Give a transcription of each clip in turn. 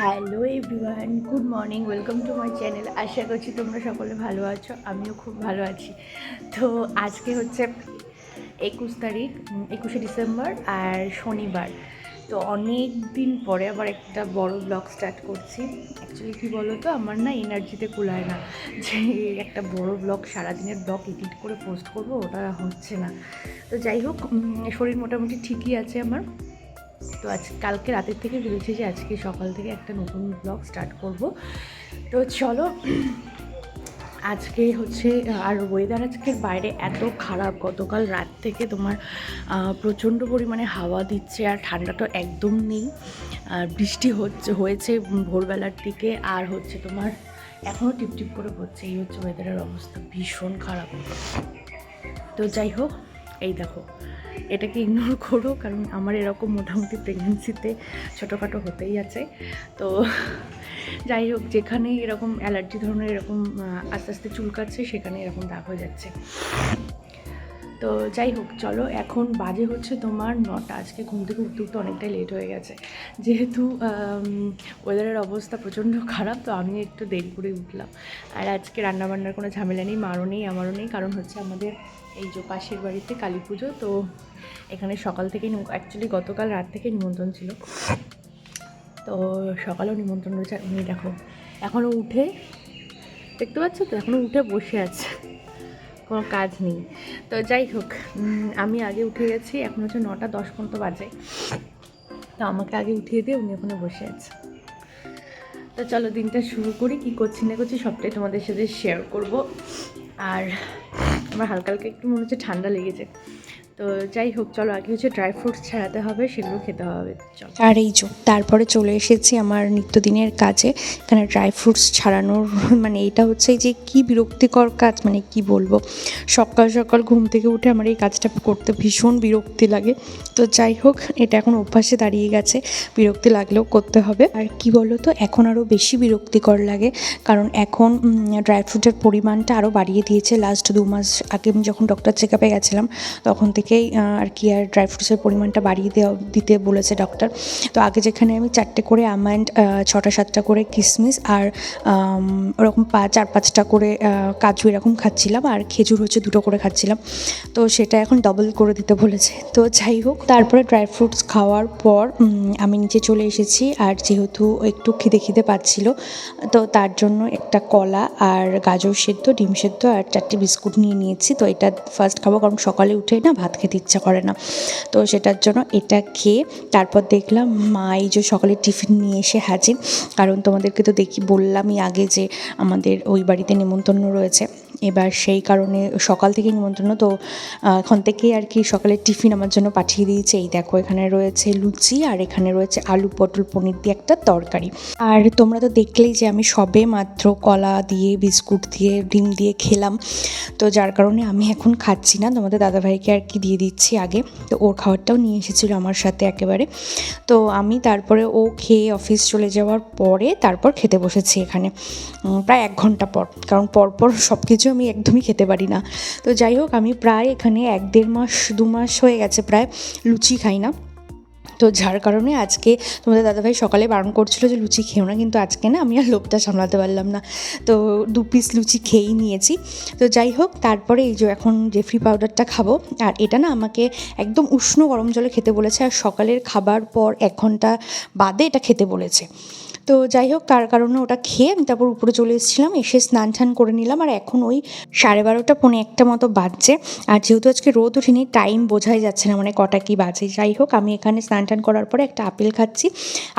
Hello everyone, good morning, welcome to my channel. আশা করছি তোমরা সকলে ভালো আছো, আমিও খুব ভালো আছি। তো আজকে হচ্ছে একুশ তারিখ একুশে ডিসেম্বর আর শনিবার। তো অনেক দিন পরে আবার একটা বড় ব্লগ স্টার্ট করছি। অ্যাকচুয়ালি কী বলো তো আমার না এনার্জিতে কুলায় না। যে একটা বড় ব্লগ সারাদিনের ব্লগ এডিট করে পোস্ট করব, ওটা হচ্ছে না। তো যাই হোক শরীর মোটামুটি ঠিকই আছে আমার। তো আজ কালকে রাতের থেকে ভেবেছি যে আজকে সকাল থেকে একটা নতুন ব্লগ স্টার্ট করব। তো চলো, আজকে হচ্ছে, আর ওয়েদার আজকের বাইরে এত খারাপ। গতকাল রাত থেকে তোমার প্রচণ্ড পরিমাণে হাওয়া দিচ্ছে আর ঠান্ডা তো একদম নেই। আর বৃষ্টি হচ্ছে, হয়েছে ভোরবেলার দিকে আর হচ্ছে তোমার এখনও টিপটিপ করে পড়ছে। এই হচ্ছে ওয়েদারের অবস্থা, ভীষণ খারাপ। তো যাই হোক, এই দেখো এটাকে ইগনোর করো, কারণ আমার এরকম মোটামুটি প্রেগনেন্সিতে ছোটোখাটো হতেই আছে। তো যাই হোক যেখানে এরকম অ্যালার্জি ধরনের এরকম আস্তে আস্তে চুলকাচ্ছে সেখানে এরকম দাগ হয়ে যাচ্ছে। তো যাই হোক, চলো, এখন বাজে হচ্ছে তোমার নটা। আজকে ঘুম থেকে উঠতে উঠতে অনেকটাই লেট হয়ে গেছে। যেহেতু ওয়েদারের অবস্থা প্রচণ্ড খারাপ, তো আমি একটু দেরি করে উঠলাম। আর আজকে রান্নাবান্নার কোনো ঝামেলা নেই, মারও নেই, আমারও নেই, কারণ হচ্ছে আমাদের এই যে পাশের বাড়িতে কালী পুজো, তো এখানে সকাল থেকেই অ্যাকচুয়ালি গতকাল রাত থেকে নিমন্ত্রণ ছিল। তো সকালেও নিমন্ত্রণ রয়েছে। উনি দেখো এখনও উঠে, দেখতে পাচ্ছ তো? এখনও উঠে বসে আছে। কোনো কাজ নেই। তো যাই হোক আমি আগে উঠে গেছি, এখন হচ্ছে নটা দশ পর্যন্ত বাজে। তো আমাকে আগে উঠিয়ে দিয়ে উনি ওখানে বসে আছে। তো চলো, দিনটা শুরু করি। কী করছি না করছি সবটাই তোমাদের সাথে শেয়ার করব। আর আমার হালকা হালকা একটু মনে হচ্ছে ঠান্ডা লেগেছে। তো যাই হোক, চলো আগে হচ্ছে ড্রাই ফ্রুটস ছাড়াতে হবে, সেগুলো খেতে হবে। চলো। আর এই যো, তারপরে চলে এসেছি আমার নিত্যদিনের কাজে। এখানে ড্রাই ফ্রুটস ছাড়ানোর মানে এটা হচ্ছে যে কি বিরক্তিকর কাজ মানে কি বলব? সকাল সকাল ঘুম থেকে উঠে আমার এই কাজটা করতে ভীষণ বিরক্তি লাগে। তো যাই হোক, এটা এখন অভ্যাসে দাঁড়িয়ে গেছে, বিরক্তি লাগলেও করতে হবে। আর কি বলো তো এখন আরও বেশি বিরক্তিকর লাগে, কারণ এখন ড্রাই ফ্রুটের পরিমাণটা আরও বাড়িয়ে দিয়েছে। লাস্ট দু মাস আগে আমি যখন ডক্টর চেক আপে গেছিলাম, তখন থেকেই আর কি, আর ড্রাই ফ্রুটসের পরিমাণটা বাড়িয়ে দেওয়া, দিতে বলেছে ডক্টর তো আগে যেখানে আমি চারটে করে আমন্ড ছটা, সাতটা করে কিশমিশ আর ওরকম পা, চার, পাঁচটা করে কাজু এরকম খাচ্ছিলাম আর খেজুর হচ্ছে দুটো করে খাচ্ছিলাম। তো সেটা এখন ডবল করে দিতে বলেছে। তো যাই হোক, তারপরে ড্রাই ফ্রুটস খাওয়ার পর আমি নিচে চলে এসেছি আর যেহেতু একটু খিদে খিদে পাচ্ছিল, তো তার জন্য একটা কলা আর গাজর সেদ্ধ, ডিম সেদ্ধ আর চারটে বিস্কুট নিয়ে নিয়েছি। তো এটা ফার্স্ট খাব, কারণ সকালে উঠে না ভাত খেতে ইচ্ছা করে না। তো সেটার জন্য এটা খেয়ে তারপর দেখলাম, মা এই যে সকালে টিফিন নিয়ে এসে হাজির। কারণ তোমাদেরকে তো দেখি বললামই আগে যে আমাদের ওই বাড়িতে নিমন্ত্রণ রয়েছে। এবার সেই কারণে সকাল থেকেই নিমন্ত্রণ। তো এখন থেকেই আর কি সকালের টিফিন আমার জন্য পাঠিয়ে দিয়েছে। এই দেখো, এখানে রয়েছে লুচি আর এখানে রয়েছে আলু পটল পনির দিয়ে একটা তরকারি। আর তোমরা তো দেখলেই যে আমি সবে মাত্র কলা দিয়ে, বিস্কুট দিয়ে, ডিম দিয়ে খেলাম। তো যার কারণে আমি এখন খাচ্ছি না। তোমাদের দাদাভাইকে আর কি দিয়ে দিচ্ছি আগে। তো ওর খাবারটাও নিয়ে এসেছিল আমার সাথে একেবারে। তো আমি তারপরে ও খেয়ে অফিস চলে যাওয়ার পরে তারপর খেতে বসেছি এখানে প্রায় এক ঘণ্টা পর। কারণ পরপর সব কিছু আমি একদমই খেতে পারি না। তো যাই হোক, আমি প্রায় এখানে এক দেড় মাস, দু মাস হয়ে গেছে, প্রায় লুচি খাই না। তো যার কারণে আজকে তোমাদের দাদাভাই সকালে বারণ করছিল যে লুচি খেও না, কিন্তু আজকে না আমি আর লোভটা সামলাতে পারলাম না। তো দু পিস লুচি খেয়েই নিয়েছি। তো যাই হোক, তারপরে এই যে এখন জেফরি পাউডারটা খাব। আর এটা না আমাকে একদম উষ্ণ গরম জলে খেতে বলেছে, আর সকালের খাবার পর এক ঘণ্টা বাদে এটা খেতে বলেছে। তো যাই হোক, তার কারণে ওটা খেয়ে আমি তারপর উপরে চলে এসেছিলাম, এসে স্নান টান করে নিলাম। আর এখন ওই সাড়ে বারোটা, পৌনে একটা মতো বাজছে। আর যেহেতু আজকে রোদ ওঠেনি টাইম বোঝাই যাচ্ছে না মানে কটা কি বাজে। যাই হোক, আমি এখানে স্নান টান করার পরে একটা আপেল খাচ্ছি।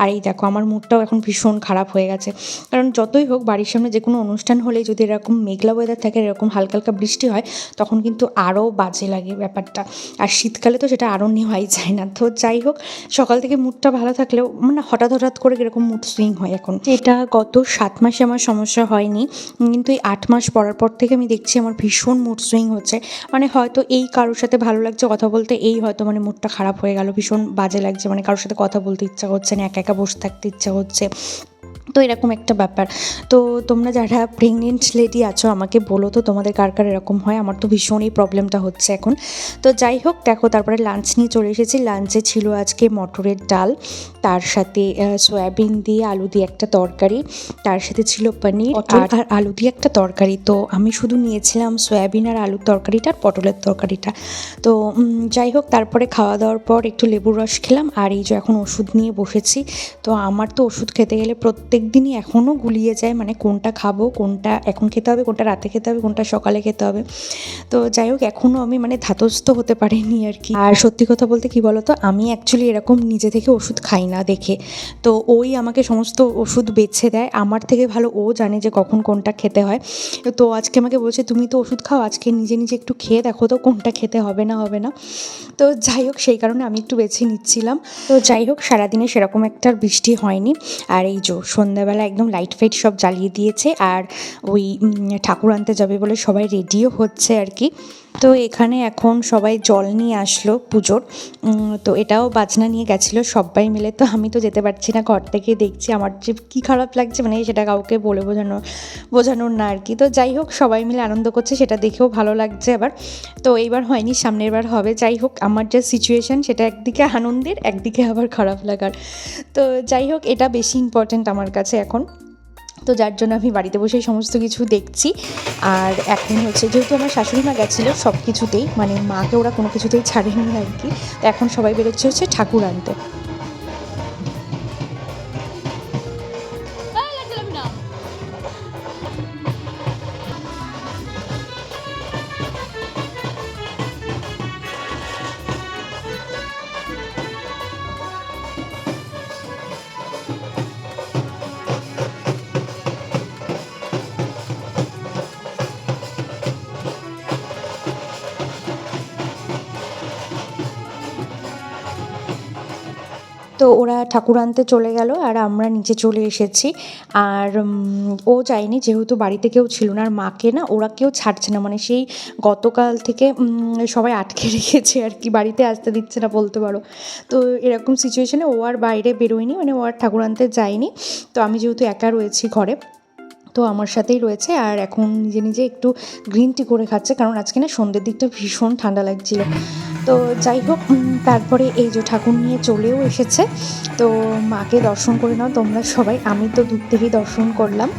আর এই দেখো, আমার মুডটাও এখন ভীষণ খারাপ হয়ে গেছে। কারণ যতই হোক, বাড়ির সামনে যে কোনো অনুষ্ঠান হলেই যদি এরকম মেঘলা ওয়েদার থাকে, এরকম হালকা হালকা বৃষ্টি হয়, তখন কিন্তু আরও বাজে লাগে ব্যাপারটা। আর শীতকালে তো সেটা আরও নেওয়াই যায় না। তো যাই হোক, সকাল থেকে মুডটা ভালো থাকলেও মানে হঠাৎ হঠাৎ করে এরকম মুড সুইং হয় এখন। এটা গত সাত মাসে আমার সমস্যা হয়নি, কিন্তু এই আট মাস পরার পর থেকে আমি দেখছি আমার ভীষণ মুড সুইং হচ্ছে। মানে হয়তো এই কারোর সাথে ভালো লাগছে কথা বলতে, এই হয়তো মানে মুডটা খারাপ হয়ে গেল, ভীষণ বাজে লাগছে। মানে কারোর সাথে কথা বলতে ইচ্ছা করছে না, একা একা বসে থাকতে ইচ্ছা হচ্ছে তো এরকম একটা ব্যাপার। তো তোমরা যারা প্রেগনেন্ট লেডি আছো, আমাকে বলো তো তোমাদের কার কার এরকম হয়? আমার তো ভীষণ এই প্রবলেমটা হচ্ছে এখন। তো যাই হোক, দেখো, তারপরে লাঞ্চ নিয়ে চলে এসেছি। লাঞ্চে ছিল আজকে মটরের ডাল। তার সাথে সয়াবিন দিয়ে আলু দিয়ে একটা তরকারি তার সাথে ছিল পনির আর আর আলু দিয়ে একটা তরকারি। তো আমি শুধু নিয়েছিলাম সয়াবিন আর আলুর তরকারিটা আর পটলের তরকারিটা। তো যাই হোক তারপরে খাওয়া দাওয়ার পর একটু লেবুর রস খেলাম। আর এই যে এখন ওষুধ নিয়ে বসেছি তো আমার তো ওষুধ খেতে গেলে প্রত্যেক দিনই এখনও গুলিয়ে যায়। মানে কোনটা খাব কোনটা এখন খেতে হবে কোনটা রাতে খেতে হবে কোনটা সকালে খেতে হবে। তো যাই হোক এখনও আমি মানে ধাতস্থ হতে পারিনি আর কি। আর সত্যি কথা বলতে কি বলতো আমি অ্যাকচুয়ালি এরকম নিজে থেকে ওষুধ খাই না দেখে। তো ওই আমাকে সমস্ত ওষুধ বেছে দেয়। আমার থেকে ভালো ও জানে যে কখন কোনটা খেতে হয়। তো আজকে আমাকে বলছে, তুমি তো ওষুধ খাও, আজকে নিজে নিজে একটু খেয়ে দেখো তো কোনটা খেতে হবে না হবে না। তো যাই হোক, সেই কারণে আমি একটু বেছে নিচ্ছিলাম। তো যাই হোক, সারাদিনে সেরকম একটা বৃষ্টি হয়নি। আর এই যে সন্ধ্যাবেলা একদম লাইট ফাইট সব জ্বালিয়ে দিয়েছে। আর ওই ঠাকুর আনতে যাবে বলে সবাই রেডিও হচ্ছে আর কি। তো এখানে এখন সবাই জল নিয়ে আসলো পুজোর। তো এটাও বাজনা নিয়ে গেছিল সবাই মিলে। তো আমি তো যেতে পারছি না, ঘর থেকে দেখছি। আমার যে কী খারাপ লাগছে মানে সেটা কাউকে বলে বোঝানো, বোঝানোর না আর কি তো যাই হোক, সবাই মিলে আনন্দ করছে, সেটা দেখেও ভালো লাগছে আবার। তো এইবার হয়নি, সামনের বার হবে। যাই হোক, আমার যে সিচুয়েশান সেটা একদিকে আনন্দের, একদিকে আবার খারাপ লাগার। তো যাই হোক, এটা বেশি ইম্পর্ট্যান্ট আমার কাছে এখন। তো যার জন্য আমি বাড়িতে বসেই সমস্ত কিছু দেখছি। আর এখন হচ্ছে যেহেতু আমার শাশুড়ি মা গেছিল সব কিছুতেই মানে মাকে ওরা কোনো কিছুতেই ছাড়েনি আর কি, তো এখন সবাই বেরোচ্ছে হচ্ছে ঠাকুর আনতে। তো ওরা ঠাকুর আনতে চলে গেল আর আমরা নিচে চলে এসেছি। আর ও যায়নি যেহেতু বাড়িতে কেউ ছিল না আর মাকে না, ওরা কেউ ছাড়ছে না। মানে সেই গতকাল থেকে সবাই আটকে রেখেছে আর কি, বাড়িতে আসতে দিচ্ছে না বলতে পারো। তো এরকম সিচুয়েশনে ও আর বাইরে বেরোয়নি মানে ও আর ঠাকুর আনতে যায়নি। তো আমি যেহেতু একা রয়েছি ঘরে, তো আমার সাথেই রয়েছে। আর এখন নিজে নিজে একটু গ্রিন টি করে খাচ্ছে, কারণ আজকে না সন্ধ্যের দিকটা ভীষণ ঠান্ডা লাগছিল। তো যাই হোক তারপরে এই যে ঠাকুর নিয়ে চলেও এসেছে। তো মাকে দর্শন করে নাও তোমরা সবাই। আমি তো দূর থেকেই দর্শন করলাম।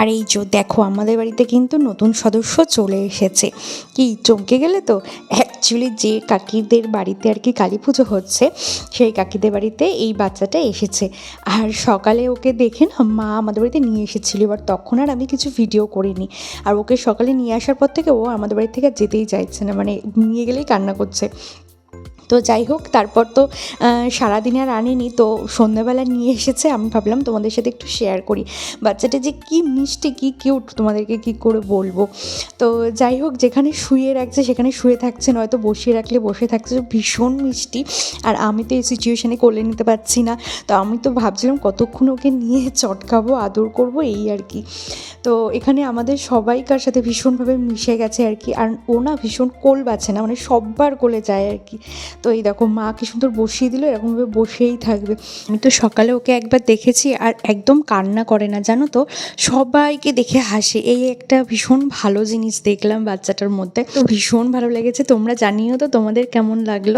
আর এই যে দেখো, আমাদের বাড়িতে কিন্তু নতুন সদস্য চলে এসেছে। কি চমকে গেলে তো? অ্যাকচুয়ালি যে কাকিদের বাড়িতে আর কি কালী পুজো হচ্ছে, সেই কাকিদের বাড়িতে এই বাচ্চাটা এসেছে। আর সকালে ওকে দেখে না মা আমাদের বাড়িতে নিয়ে এসেছিল, এবার তখন আর আমি কিছু ভিডিও করিনি। আর ওকে সকালে নিয়ে আসার পর থেকে ও আমাদের বাড়ি থেকে যেতেই চাইছে না মানে নিয়ে গেলেই কান্না করছে। তো যাই হোক, তারপর তো সারাদিন আর আনিনি, তো সন্ধ্যাবেলা নিয়ে এসেছে, আমি ভাবলাম তোমাদের সাথে একটু শেয়ার করি। বাচ্চাটা যে কি মিষ্টি, কি কিউট তোমাদেরকে কি করে বলব? তো যাই হোক, যেখানে শুয়ে রাখছে, সেখানে শুয়ে থাকছে, নয়তো বসিয়ে রাখলে বসে থাকছে ভীষণ মিষ্টি। আর আমি তো এই সিচুয়েশানে কোলে নিতে পারছি না, তো আমি তো ভাবছিলাম কতক্ষণ ওকে নিয়ে চটকাবো, আদর করব, এই আর কি। তো এখানে আমাদের সবাইকার সাথে ভীষণভাবে মিশে গেছে আর কি, আর ও না ভীষণ কোল বাছে না মানে সববার কোলে যায় আর কি। তো এই দেখো মা কি সুন্দর বসিয়ে দিল, এরকমভাবে বসেই থাকবে। আমি তো সকালে ওকে একবার দেখেছি আর একদম কান্না করে না, জানো তো? সবাইকে দেখে হাসে। এই একটা ভীষণ ভালো জিনিস দেখলাম বাচ্চাটার মধ্যে। তো ভীষণ ভালো লেগেছে, তোমরা জানিও তো তোমাদের কেমন লাগল।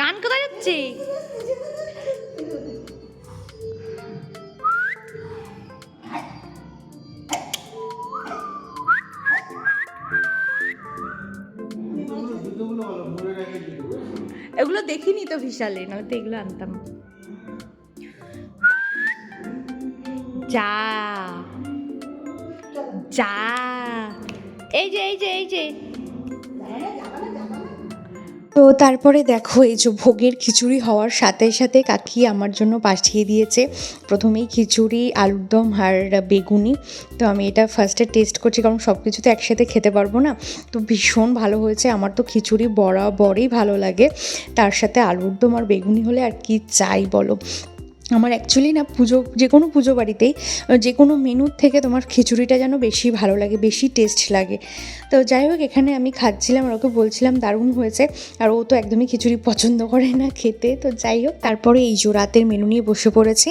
গান কোথায় যাচ্ছে? দেখিনি তো বিশালে, না তো এগুলো আনতাম। চা চা এই যে এই যে এই যে। তো তারপরে দেখো, এই যে ভোগের খিচুড়ি হওয়ার সাথে সাথে কাকি আমার জন্য পাঠিয়ে দিয়েছে। প্রথমেই খিচুড়ি, আলুর দম আর বেগুনি। তো আমি এটা ফার্স্টে টেস্ট করছি, কারণ সব কিছু তো একসাথে খেতে পারব না। তো ভীষণ ভালো হয়েছে। আমার তো খিচুড়ি বরাবরই ভালো লাগে। তার সাথে আলুর দম আর বেগুনি হলে আর কি চাই বলো? আমার অ্যাকচুয়ালি না পুজো, যে কোনো পুজো বাড়িতেই যে কোনো মেনুর থেকে তোমার খিচুড়িটা যেন বেশি ভালো লাগে, বেশি টেস্ট লাগে। তো যাই হোক, এখানে আমি খাচ্ছিলাম আর ওকে বলছিলাম, দারুণ হয়েছে। আর ও তো একদমই খিচুড়ি পছন্দ করে না খেতে। তো যাই হোক, তারপরে এই যে রাতের মেনু নিয়ে বসে পড়েছি।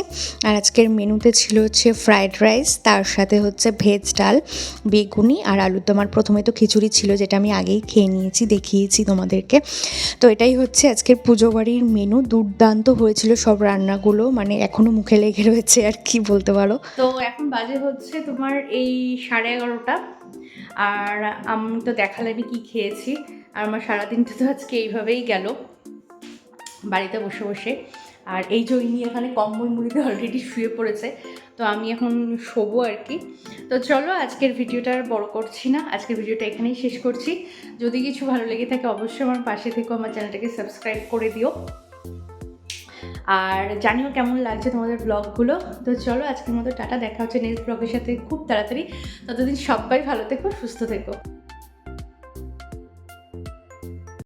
আর আজকের মেনুতে ছিল হচ্ছে ফ্রায়েড রাইস তার সাথে হচ্ছে ভেজ ডাল, বেগুনি আর আলুর দম আর প্রথমে তো খিচুড়ি ছিল, যেটা আমি আগেই খেয়ে নিয়েছি, দেখিয়েছি তোমাদেরকে। তো এটাই হচ্ছে আজকের পুজো বাড়ির মেনু দুর্দান্ত হয়েছিল সব রান্নাগুলো মানে এখনও মুখে লেগে রয়েছে আর কি বলতে পারো। তো এখন বাজে হচ্ছে তোমার এই সাড়ে এগারোটা। আর আমি তো দেখালে আমি কী খেয়েছি। আর আমার সারাদিনটা তো আজকে এইভাবেই গেল বাড়িতে বসে বসে। আর এই ইনি এখানে কম্বল মুড়িতে অলরেডি শুয়ে পড়েছে। তো আমি এখন শোবো আর কি। তো চলো আজকের ভিডিওটা আর বড় করছি না। আজকের ভিডিওটা এখানেই শেষ করছি। যদি কিছু ভালো লেগে থাকে অবশ্যই আমার পাশে থেকে আমার চ্যানেলটাকে সাবস্ক্রাইব করে দিও। আর জানিও কেমন লাগছে তোমাদের ব্লগগুলো। তো চলো আজকের মতো টাটা, দেখা হচ্ছে নেক্সট ব্লগের সাথে খুব তাড়াতাড়ি। ততদিন সবাই ভালো থেকো, সুস্থ থেকো।